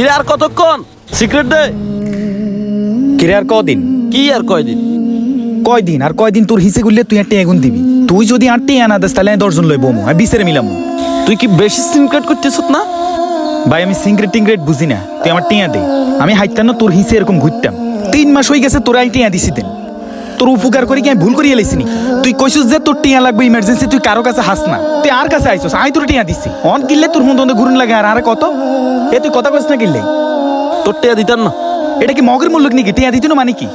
কিরে আর কতক্ষণ? সিক্রেট দে। কিরে আর কদিন? কি আর কয়দিন? কয়দিন? আর কয়দিন তোর হিসে গুললে তুই একটা এগুন দিবি? তুই যদি আটটি আনা দেস তাহলে দশজন লইব আর বিচারে মিলাম তুই কি বেশি সিক্রেট করতেছ না? ভাই আমি সিংক্রেট টিংগ্রেট বুঝি না। তুই আমার টিয়া দে। আমি হাইতাম না তোর হিসে এরকম ঘুরতাম। তিন মাস হয়ে গেছে তোর আই টিয়া দিছি দেন তোর উপকার করি কি আমি ভুল করিয়ে লাইছি নাকি তুই কইছিস যে তোর টিয়া লাগবে ইমার্জেন্সি তুই কারও কাছে হাস না। তুই আর কাছে আইছস? আই তোর টিয়া দিছি। অন কিনলে তোর মন দন্দে ঘুরুন লাগে আর আরে কত? এ তুই কথা কইস না কিনলে? তোর টেয়া দিতাম না। এটা কি মগের মূল্য নাকি? টিয়া দিতি না মানে কি?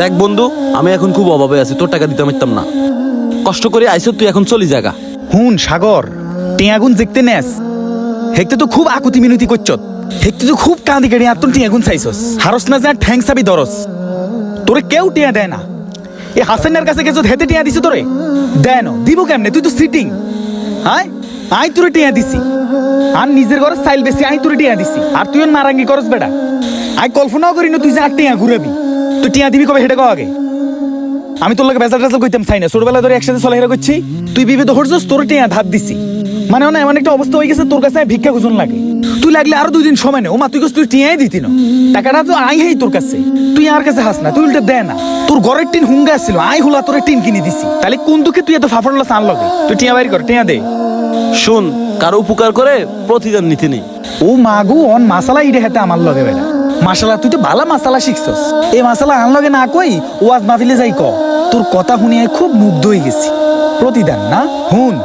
দেখ বন্ধু আমি এখন খুব অভাবে আছি তোর টাকা দিতে পারতাম না। কষ্ট করে আইসো তুই এখন চলি জায়গা হুন সাগর টিয়াগুন দেখতে নেস। হেকতে তো খুব আকুতি মিনতি করছত। হেকতে তো খুব কাঁদি গাড়ি আর তোর টিয়াগুন চাইছস। হারস না যা ঠ্যাং সাবি দরস তোরে কেউ টিয়া দেয় না। এ হাসানের কাছে কিছু হেতে টিয়া দিছি তোরে? দেন, দিব কেমনে? তুই তো সিটিং হাই আই তোরে টিয়া দিছি। আর নিজের ঘরে স্টাইল বেশি আই তোরে টিয়া দিছি। আর তুই নারাঙ্গি করস বেটা। আই কল্পনাও করি না তুই যে আর টিয়া ঘুরাবি। তুই টিয়া দিবি কবে, হেঁটে কো আগে? আমি তোর লোক বেজাল টেজাল কইতাম, চাই ছোটবেলা ধরে একসাথে চলাফেরা করছি। তুই বিবে তো হরছস তোর টিয়া ধার দিছি। মানে না এমন একটা অবস্থা হয়ে গেছে তোর কাছে ভিক্ষা খুঁজন লাগে। তুই লাগলে আরও দুই দিন সময় নে। ও মা তুই তুই টিয়াই দিতি না। টাকাটা তো আই হেই তোর কাছে। তুই আর কাছে হাস না তুই উল্টা দে না। তোর ঘরের টিন হুঙ্গা ছিল আই হুলা তোর টিন কিনে দিছি। তাহলে কোন দুঃখে তুই এত ফাফড়লা সান লগে তুই টিয়া বাইর কর টিয়া দে। শুন কারও উপকার করে প্রতিদান নিতে নেই। ও মাগু অন মাসালা ইডে হেতে আমার লগে বেটা মাসালা তুই তো ভালো মাসালা শিখছস। এই মাসালা আন লগে না কই ওয়াজ মাহফিলে যাই ক। তোর কথা শুনিয়ে খুব মুগ্ধ হয়ে গেছি। প্রতিদান না? হুন।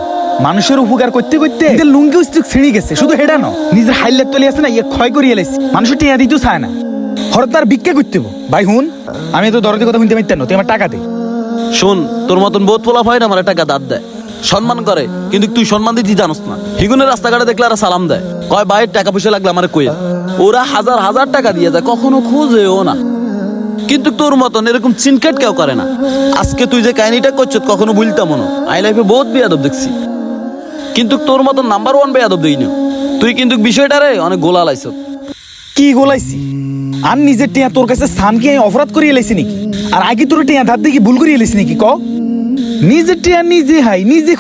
মানুষের উপকার করতে করতে এদের লুঙ্গি উস্তুক ছিঁড়ে গেছে শুধু হেডা ন নিজের হাইলের তলি আছে না ইয়ে ক্ষয় করিয়ে এলাইছি মানুষের টিয়া দিতেও চায় না। হঠাৎ তার ভিক্ষা করতে হব। ভাই হুন আমি তো দরদের কথা শুনতে পারতাম না তুই আমার টাকা দে। শুন তোর মতন বহুত পোলা হয় না আমার টাকা দাঁত দেয়। সম্মান করে কিন্তু তুই সম্মান দিতে জানোস না। হিগুনের রাস্তাঘাটে দেখলে আর সালাম দেয়। কয় বাইরের টাকা পয়সা লাগলে আমার কয়ে ওরা হাজার হাজার টাকা দিয়ে যায় কখনো খোঁজেও না। কিন্তু তোর মতন এরকম চিনকেট কেউ করে না। আজকে তুই যে কাহিনীটা করছ কখনো ভুলতাম না। আই লাইফে বহুত বেয়াদব দেখছি। কিন্তু তোর মতো নাম্বার ওয়ান বেয়াদব দেইনি তুই কিন্তু বিষয়টারে অনেক গোলা লাইছ কি গোলাইছি? আর নিজের টিয়া তোর কাছে সানকে আমি অপরাধ করিয়ে লাইছি নাকি? আর আগে তোর টিয়া ধার দিয়ে ভুল করিয়ে লাইছি নাকি? ক? নিজের টিয়া নিজে হাই, নিজে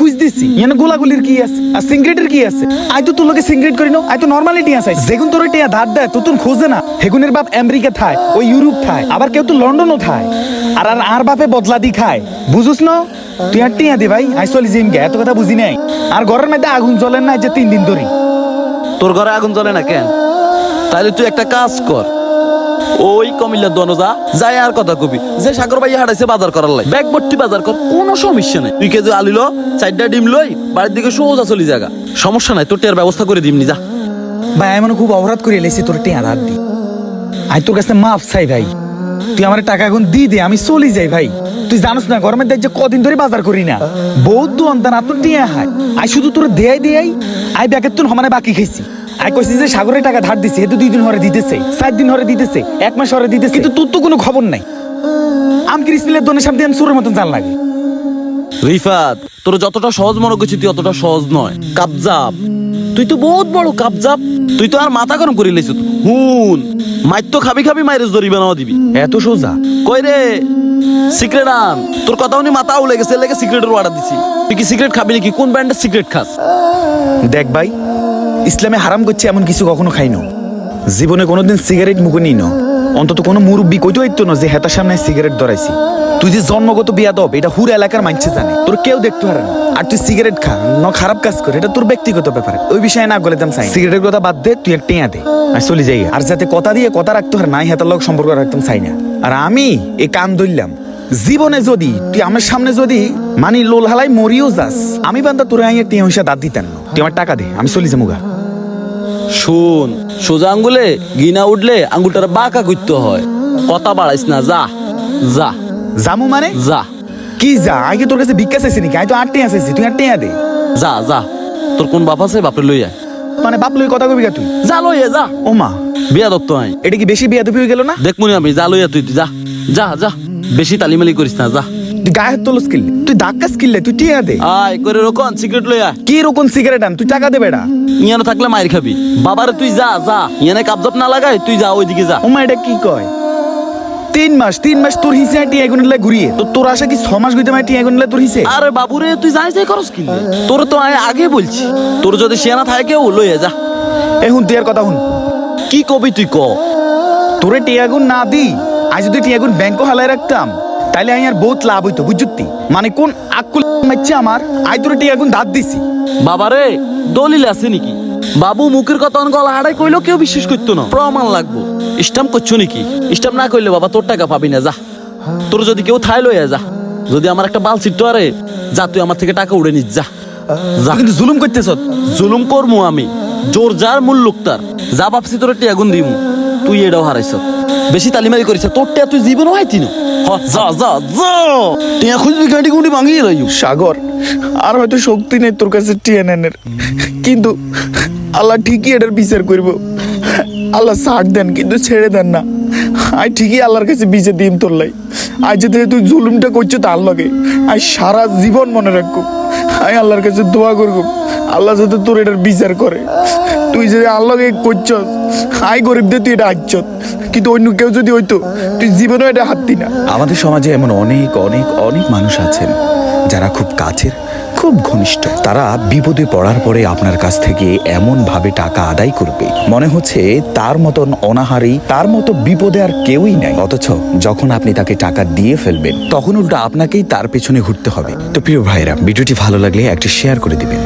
গোলাগুলির কি আছে? আর সিগারেটের কি আছে? আই তো তোর সিগারেট করি আই তো নর্মালি টিয়া চাই। যেগুন তোর টিয়া ধার দেয়, তো তুন না। হেগুনের বাপ আমেরিকা থায় ওই ইউরোপ থায় আবার কেউ তো লন্ডনও থায় আর আর আর বাপে বদলা দি খায়। বুঝুস না? তুই আর টিয়া দে ভাই, আই চলি জিম এত কথা বুঝি নাই। আর ঘরের মধ্যে আগুন জ্বলেন না যে তিন দিন ধরে। তোর ঘরে আগুন জ্বলে না কেন? তাহলে তুই একটা কাজ কর ওই কমিল্লার দনজা যাই আর কথা কবি। যে সাগর ভাই হারাইছে বাজার করার লাই। ব্যাগ ভর্তি বাজার কর, কোনো সমস্যা নাই। তুই কেজি আলিল চারটা ডিম লই, বাড়ির দিকে সোজা চলি জায়গা সমস্যা নাই, তোর টিয়ার ব্যবস্থা করে দিমনি, যা। ভাই, আমি খুব অপরাধ করে এলেছি তোর টিয়া ধার দি। আই, তোর কাছে মাফ চাই, ভাই। তুই আমার টাকা এখন দি দে, আমি চলি যাই, ভাই। তুই জানিস না, গরমের দেখ যে কদিন ধরে বাজার করি না। বহুত দু অন্তান তোর টিয়া হাই আই, শুধু তোর দেয়াই দেয়াই, আই, ব্যাগের তোর সমানে বাকি খাইছি। আই কইছি যে সাগরের টাকা ধার দিছি এতো দুই দিন হরে দিতেছে চার দিন হরে দিতেছে এক মাস হরে দিতেছে। কিন্তু তোর তো কোনো খবর নাই। আম ক্রিসমিলের দোনের সামনে আমি সুরের মতন জান লাগে রিফাত তোর যতটা সহজ মনে করছিস তুই অতটা সহজ নয়। কাবজাব তুই তো বহুত বড় কাবজাব তুই তো আর মাথা গরম করে লেছিস। হুন মাইর তো খাবি খাবি মাইরেস দড়ি বানাও দিবি। এত সোজা? কই রে? সিক্রেট আন। তোর কথা উনি মাথা উলে গেছে লেগে সিক্রেটের অর্ডার দিছি। তুই কি সিক্রেট খাবি নাকি? কোন ব্র্যান্ডের সিক্রেট খাস? দেখ ভাই ইসলামে হারাম করছে এমন কিছু কখনো খাই না জীবনে কোনোদিন সিগারেট মুখে নিই না। অন্তত কোনো মুরব্বী কইতো হইতো না যে হেতার সামনে সিগারেট ধরাইছি। তুই যে জন্মগত বিয়াদব, এটা হুর এলাকার মানছে জানে। তোর কেউ দেখতে পারে না। আর তুই সিগারেট খা, ন খারাপ কাজ করে, এটা তোর ব্যক্তিগত ব্যাপার। ওই বিষয়ে না গলে দাম চাই। সিগারেটের কথা বাদ দে, তুই একটা দে। আর চলে যাই। আর যাতে কথা দিয়ে কথা রাখতে পারে নাই হেতার লোক সম্পর্ক রাখতাম চাই না। আর আমি এ কান ধরলাম। জীবনে যদি, তুই আমার সামনে যদি মানি লোল হালাই মরিও যাস, আমি বান্দা তোর আইয়া টিয়া হইসা দাঁত দিতেন। তুই আমার টাকা দে, আমি চলি যাব গা। শুন সোজা আঙ্গুলে গিনা উঠলে আঙ্গুলটার বাঁকা করতে হয়। কথা বাড়াইস না যা যা। জামু মানে? যা। কি যা? আগে তোর কাছে ভিক্ষা চাইছি নাকি? আমি তো আট টিয়া চাইছি তুই আর টিয়া দে। যা যা। তোর কোন বাপ আছে? বাপরে লই আয়। মানে বাপ লই কথা কবি গা তুই? যা লই আয়, যা। ও মা। বিয়া দত্ত আই এটা কি বেশি বিয়া দুপি হয়ে গেল না? দেখ মনি আমি যা লই আয় তুই যা। যা যা। বেশি তালিমালি করিস না যা। তুই গায়ে তোলো স্কিল তুই ধাক্কা স্কিল তুই টিয়া দে। আয় করে রোকন সিগারেট লই আয় কি রকম সিগারেট আন তুই টাকা দে বেড়া। ইয়ানো থাকলে মাইর খাবি। বাবারে তুই যা যা। ইয়ানে কাবজাব না লাগাই তুই যা ওইদিকে যা। ও মা এটা কি কয়? তিন মাস তিন মাস তোর হিসে টিয়া এগুন ঘুরিয়ে। তো তোর আশা কি ছ মাস গইতে মাই টিয়া এগুন তোর হিসে? আরে বাবুরে তুই যাই যাই করস কি তোর তো আমি আগে বলছি। তোর যদি শেয়ানা থাকে ও লইয়া যা। এ হুন তুই আর কথা হুন। কি কবি তুই ক? তোরে টিয়াগুন না দি আজ যদি টিয়াগুন ব্যাংকও হালাই রাখতাম। তাইলে আমি আর বহুত লাভ হইতো বুঝতি মানে কোন আকুল মারছে আমার আই তোরে টিয়াগুন দাঁত দিছি। বাবারে দলিল আছে নাকি? বাবু মুখের কথা অন গলা হাড়াই কইলেও কেউ বিশ্বাস করতো না। প্রমাণ লাগবো। স্টাম্প করছ নাকি? স্টাম্প না করলে বাবা তোর টাকা পাবি না যা। তোর যদি কেউ থাই লইয়া যা। যদি আমার একটা বাল ছিট্টো আরে যা তুই আমার থেকে টাকা উড়ে নিস যা। যা। কিন্তু জুলুম করতেছ। জুলুম করমু আমি। জোর যার মূল লোকটার যা ভাবছি তোর টিয়া গুণ দিমু। তুই এটাও হারাইছ। বেশি তালিমারি করিস তোর টিয়া তুই জীবনও হাইতি না। যা যা যা। টিয়া খুঁজবি গাঁটি গুঁটি ভাঙিয়ে রইউ সাগর আর হয়তো শক্তি নেই তোর কাছে টিএনএনের কিন্তু আল্লাহ ঠিকই এটার বিচার করব। আল্লাহ ছাড় দেন কিন্তু ছেড়ে দেন না। আই ঠিকই আল্লাহর কাছে বিচার দিম তোর লাই। আজ যে তুই জুলুমটা করছ তার লগে। আই সারা জীবন মনে রাখব আমি আল্লাহর কাছে দোয়া করব। আল্লাহ যাতে তোর এটার বিচার করে। তুই যদি আল্লাহকে করছস আই গরিবদের তুই এটা আচ্ছত কিন্তু অন্য কেউ যদি হইতো, তুই জীবনেও এটা হাততি না। আমাদের সমাজে এমন অনেক অনেক অনেক মানুষ আছেন যারা খুব কাছের, খুব ঘনিষ্ঠ। তারা বিপদে পড়ার পরে আপনার কাছ থেকে এমন ভাবে টাকা আদায় করবে। মনে হচ্ছে তার মতন অনাহারি, তার মতো বিপদে আর কেউই নাই। অথচ যখন আপনি তাকে টাকা দিয়ে ফেলবেন, তখন উল্টো আপনাকেই তার পেছনে ঘুরতে হবে। তো প্রিয় ভাইরা ভিডিওটি ভালো লাগলে একটি শেয়ার করে দিবেন।